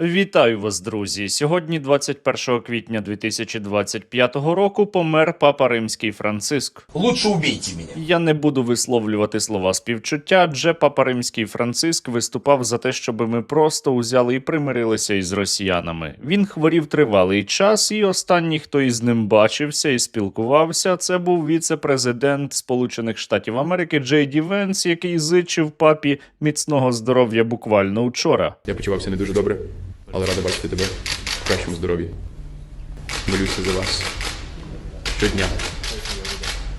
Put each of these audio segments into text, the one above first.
Вітаю вас, друзі! Сьогодні, 21 квітня 2025 року, помер папа римський Франциск. Лучше убейте меня. Я не буду висловлювати слова співчуття, адже папа римський Франциск виступав за те, щоб ми просто узяли і примирилися із росіянами. Він хворів тривалий час, і останній, хто із ним бачився і спілкувався, це був віце-президент Сполучених Штатів Америки Джей Ді Венс, який зичив папі міцного здоров'я буквально учора. Я почувався не дуже добре, але рада бачити тебе в кращому здоров'ї. Молюся за вас щодня.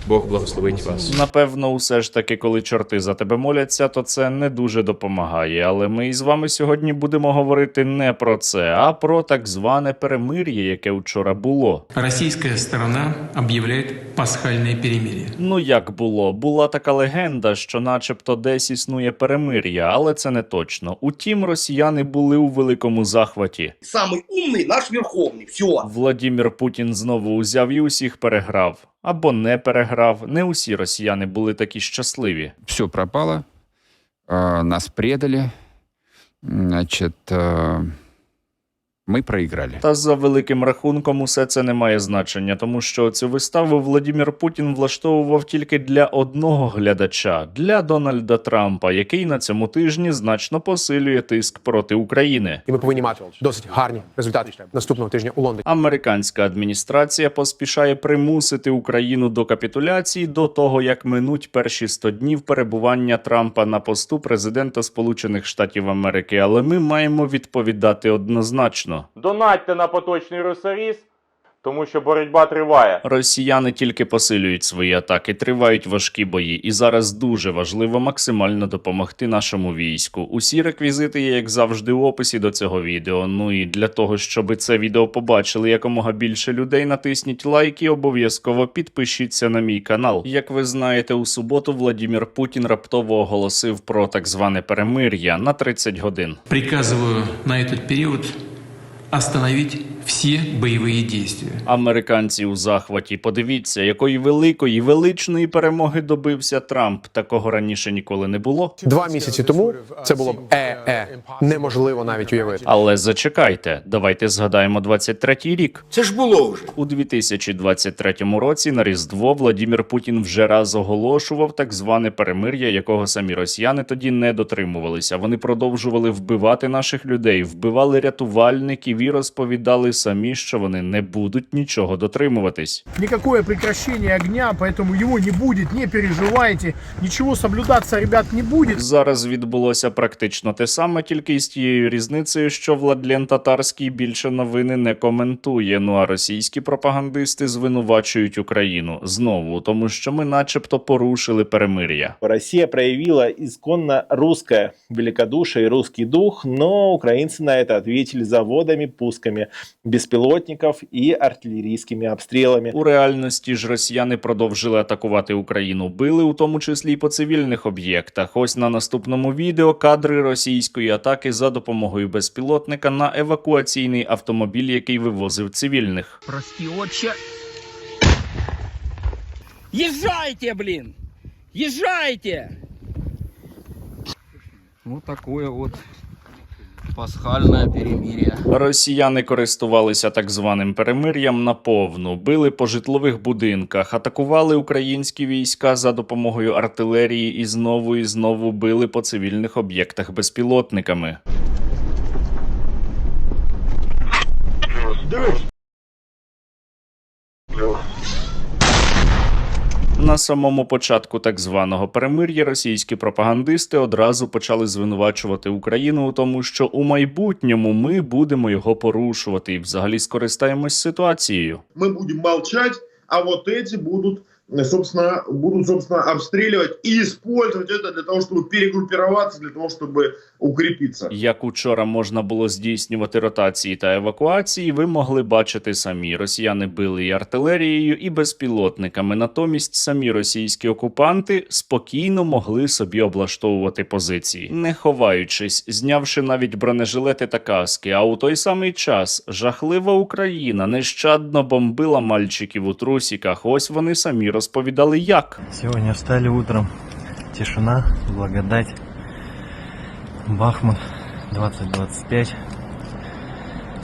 Бог благословить вас. Напевно, усе ж таки, коли чорти за тебе моляться, то це не дуже допомагає. Але ми із вами сьогодні будемо говорити не про це, а про так зване перемир'я, яке вчора було. Российская сторона объявляет пасхальное перемирие. Ну як було? Була така легенда, що, начебто, десь існує перемир'я, але це не точно. Утім, росіяни були у великому захваті. Самый умный наш Верховный. Все. Владімір Путін знову узяв і усіх переграв. Або не переграв. Не усі росіяни були такі щасливі. все пропало, нас предали, значит, мы проиграли. Та за великим рахунком усе це не має значення, тому що цю виставу Владімір Путін влаштовував тільки для одного глядача для Дональда Трампа, який на цьому тижні значно посилює тиск проти України. І ми повинні мати досить гарні результати наступного тижня у Лондоні. Американська адміністрація поспішає примусити Україну до капітуляції до того, як минуть перші 100 днів перебування Трампа на посту президента Сполучених Штатів Америки. Але ми маємо відповідати однозначно. Донатьте на поточний русаріс, тому що боротьба триває. Росіяни тільки посилюють свої атаки, тривають важкі бої, і зараз дуже важливо максимально допомогти нашому війську. Усі реквізити є, як завжди, у описі до цього відео. Ну і для того, щоб це відео побачили якомога більше людей, натисніть лайк і обов'язково підпишіться на мій канал. Як ви знаєте, у суботу Владімір Путін раптово оголосив про так зване перемир'я на 30 годин. Приказываю на этот период остановить все боевые действия. Американці у захваті. Подивіться, якої великої величної перемоги добився Трамп. Такого раніше ніколи не було. Два місяці тому це було б е-е, неможливо навіть уявити. Але зачекайте, давайте згадаємо 23-й рік. Це ж було вже. У 2023 році на Різдво Владімір Путін вже раз оголошував так зване перемир'я, якого самі росіяни тоді не дотримувалися. Вони продовжували вбивати наших людей, вбивали рятувальників і розповідали самі, що вони не будуть нічого дотримуватись. никакое прекращение огня, поэтому его не будет, не переживайте, ничего соблюдаться, ребят, не будет. Зараз відбулося практично те саме, тільки із тією різницею, що Владлен Татарський більше новини не коментує. Ну а російські пропагандисти звинувачують Україну знову, тому що ми, начебто, порушили перемир'я. Россия проявила исконно русское великодушие и русский дух, но украинцы на это ответили заводами, пусками беспилотников и артиллерийскими обстрелами. У реальності ж росіяни продовжили атакувати Україну, били у тому числі й по цивільних об'єктах. Ось на наступному відео кадри російської атаки за допомогою безпілотника на евакуаційний автомобіль, який вивозив цивільних. Прости, отче. Езжайте, блин! Езжайте! Вот такое вот пасхальное перемир'я. Росіяни користувалися так званим перемир'ям наповну, били по житлових будинках, атакували українські війська за допомогою артилерії і знову і знову били по цивільних об'єктах безпілотниками. На самому початку так званого перемир'я російські пропагандисти одразу почали звинувачувати Україну у тому, що у майбутньому ми будемо його порушувати і взагалі скористаємось ситуацією. мы будем молчать, а вот эти будут, э, собственно, будут, собственно, обстреливать и использовать это для того, чтобы перегруппироваться, для того, чтобы укрепиться. Як учора можна було здійснювати ротації та евакуації, ви могли бачити самі. Росіяни били і артилерією, і безпілотниками. Натомість самі російські окупанти спокійно могли собі облаштовувати позиції, не ховаючись, знявши навіть бронежилети та каски. А у той самий час жахлива Україна нещадно бомбила мальчиків у трусіках. Ось вони самі розповідали, як. Сегодня встали утром, тишина, благодать, Бахмут, 20-25,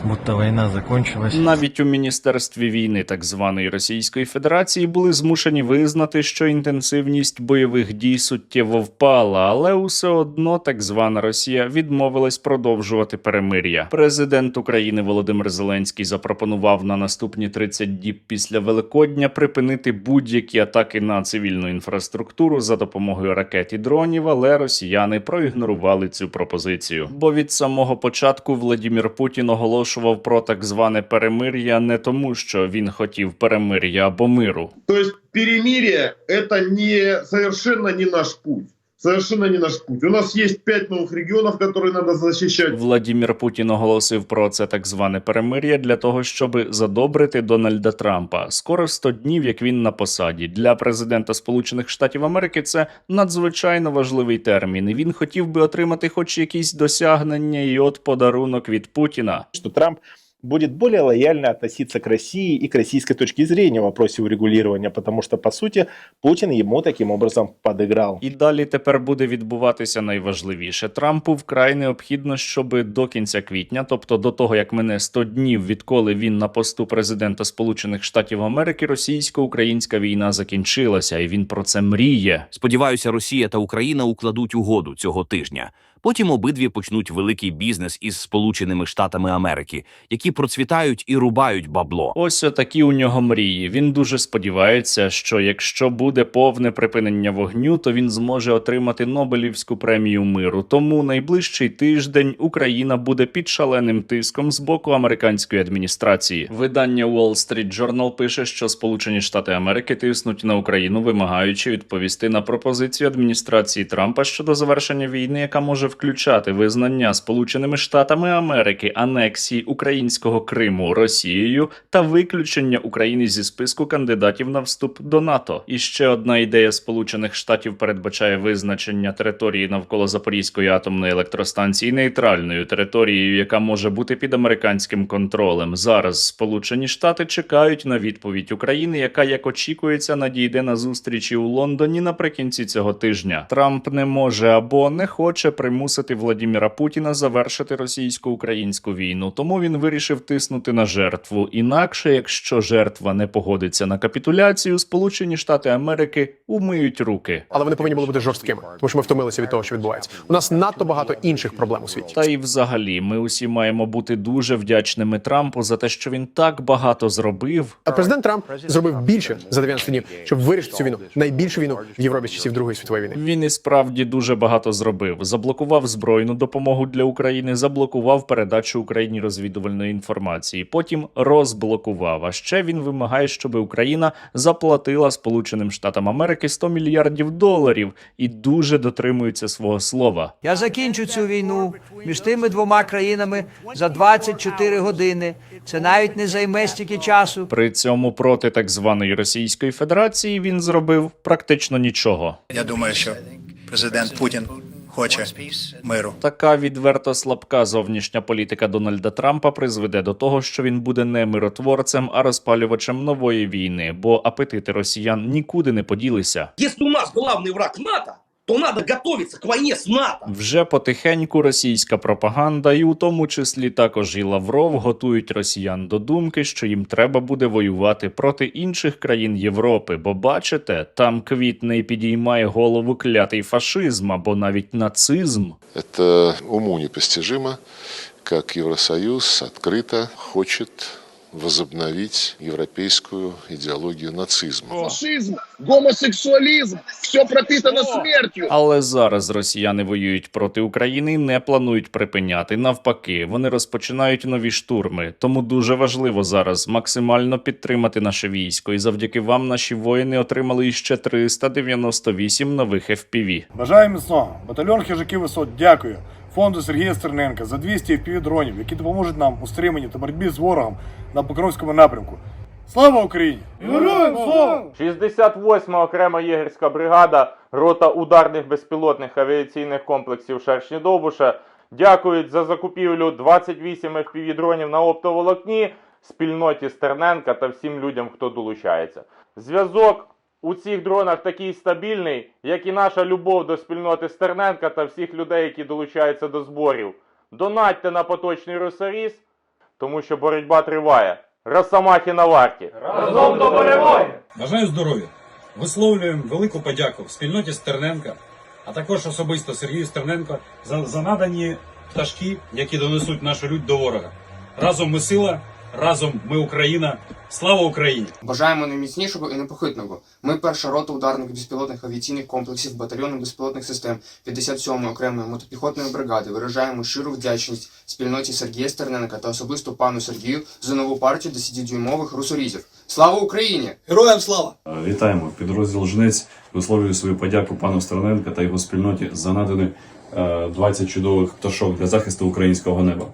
будто война закончилась. Навіть у міністерстві війни так званої Російської Федерації були змушені визнати, що інтенсивність бойових дій суттєво впала, але усе одно так звана Росія відмовилась продовжувати перемир'я. Президент України Володимир Зеленський запропонував на наступні 30 діб після Великодня припинити будь-які атаки на цивільну інфраструктуру за допомогою ракет і дронів, але росіяни проігнорували цю пропозицію. Бо від самого початку Владімір Путін оголошував про так зване перемир'я не тому, що він хотів перемир'я або миру. То есть це не совершенно не наш путь. Совершенно не наш путь. У нас есть пять новых регионов, которые надо защищать. Владімір Путін оголосив про це так зване перемир'я для того, щоб задобрити Дональда Трампа. Скоро 100 днів, як він на посаді. Для президента Сполучених Штатів Америки це надзвичайно важливий термін. І він хотів би отримати хоч якісь досягнення, і от подарунок від Путіна. Что Трамп будет более лояльно относиться к России и к российской точке зрения в вопросе урегулирования, потому что, по сути, Путин ему таким образом подыграл. І далі тепер буде відбуватися найважливіше. Трампу вкрай необхідно, щоб до кінця квітня, тобто до того як мине 100 днів, відколи він на посту президента Сполучених Штатів Америки, російсько-українська війна закінчилася, і він про це мріє. Сподіваюся, Росія та Україна укладуть угоду цього тижня. Потім обидві почнуть великий бізнес із Сполученими Штатами Америки, які процвітають і рубають бабло. Ось отакі у нього мрії. Він дуже сподівається, що якщо буде повне припинення вогню, то він зможе отримати Нобелівську премію миру. Тому найближчий тиждень Україна буде під шаленим тиском з боку американської адміністрації. Видання Wall Street Journal пише, що Сполучені Штати Америки тиснуть на Україну, вимагаючи відповісти на пропозицію адміністрації Трампа щодо завершення війни, яка може включати визнання Сполученими Штатами Америки анексії українського Криму Росією та виключення України зі списку кандидатів на вступ до НАТО. І ще одна ідея Сполучених Штатів передбачає визначення території навколо Запорізької атомної електростанції нейтральною територією, яка може бути під американським контролем. Зараз Сполучені Штати чекають на відповідь України, яка як очікується надійде на зустрічі у Лондоні наприкінці цього тижня. Трамп не може або не хоче примусити Владіміра Путіна завершити російсько-українську війну, тому він вирішив тиснути на жертву. Інакше, якщо жертва не погодиться на капітуляцію, Сполучені Штати Америки умиють руки. Але вони повинні були бути жорсткими, тому що ми втомилися від того, що відбувається. У нас надто багато інших проблем у світі. Та й взагалі, ми усі маємо бути дуже вдячними Трампу за те, що він так багато зробив. А президент Трамп зробив більше за 90 днів, щоб вирішити цю війну, найбільшу війну в Європі з часів Другої світової війни. Він і справді дуже багато зробив. Заблокував збройну допомогу для України, заблокував передачу Україні розвідувальної інформації. Потім розблокував. А ще він вимагає, щоб Україна заплатила Сполученим Штатам Америки 100 мільярдів доларів і дуже дотримується свого слова. Я закінчу цю війну між тими двома країнами за 24 години. Це навіть не займе стільки часу. При цьому проти так званої Російської Федерації він зробив практично нічого. Я думаю, що президент Путін хоче миру. Така відверто слабка зовнішня політика Дональда Трампа призведе до того, що він буде не миротворцем, а розпалювачем нової війни, бо апетити росіян нікуди не поділися. Якщо у нас головний враг НАТО, то надо готовиться к войне с НАТО. Вже потихеньку російська пропаганда, і у тому числі також і Лавров готують росіян до думки, що їм треба буде воювати проти інших країн Європи. Бо бачите, там квітне підіймає голову клятий фашизм або навіть нацизм. Это уму непостижимо, как Евросоюз открыто хочет возобновить европейскую идеологию нацизма. Фашизм, гомосексуализм, все пропитано смертью. Але зараз росіяни воюють проти України і не планують припиняти. Навпаки, вони розпочинають нові штурми. Тому дуже важливо зараз максимально підтримати наше військо. І завдяки вам наші воїни отримали іще 398 нових FPV. Бажаю міцного. Батальйон хижаки висот. Дякую. Фонду Сергія Стерненка за 200 FPV дронів, які допоможуть нам у стриманні та боротьбі з ворогом на Покровському напрямку. Слава Україні! Героям слава! 68 окрема єгерська бригада, рота ударних безпілотних авіаційних комплексів Шершні Довбуша дякують за закупівлю 28 FPV-дронів на оптоволокні спільноті Стерненка та всім людям, хто долучається. Зв'язок у цих дронах такий стабільний, як і наша любов до спільноти Стерненка та всіх людей, які долучаються до зборів. Донатьте на поточний русаріс тому що боротьба триває. Росомахи на варті. Разом до перемоги! Бажаю здоров'я. Висловлюємо велику подяку спільноті Стерненка, а також особисто Сергію Стерненко за, за надані пташки, які донесуть нашу лють до ворога. Разом ми сила, разом ми Україна. Слава Україні! Бажаємо найміцнішого і непохитного. Ми перша рота ударних безпілотних авіаційних комплексів батальйону безпілотних систем 57-ї окремої мотопіхотної бригади. Виражаємо щиру вдячність спільноті Сергія Стерненка та особисто пану Сергію за нову партію 10-дюймових русорізів. Слава Україні! Героям слава! Вітаємо підрозділ Жнець. Висловлюю свою подяку пану Стерненка та його спільноті за надані е, 20 чудових пташок для захисту українського неба.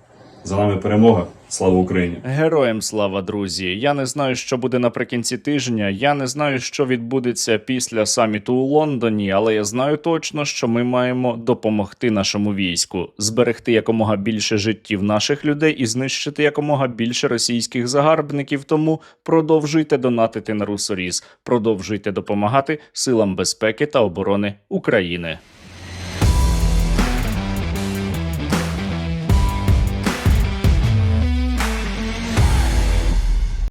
За нами перемога. Слава Україні! Героям слава, друзі! Я не знаю, що буде наприкінці тижня. Я не знаю, що відбудеться після саміту у Лондоні, але я знаю точно, що ми маємо допомогти нашому війську, зберегти якомога більше життів наших людей і знищити якомога більше російських загарбників. Тому продовжуйте донатити на Русоріз, продовжуйте допомагати силам безпеки та оборони України.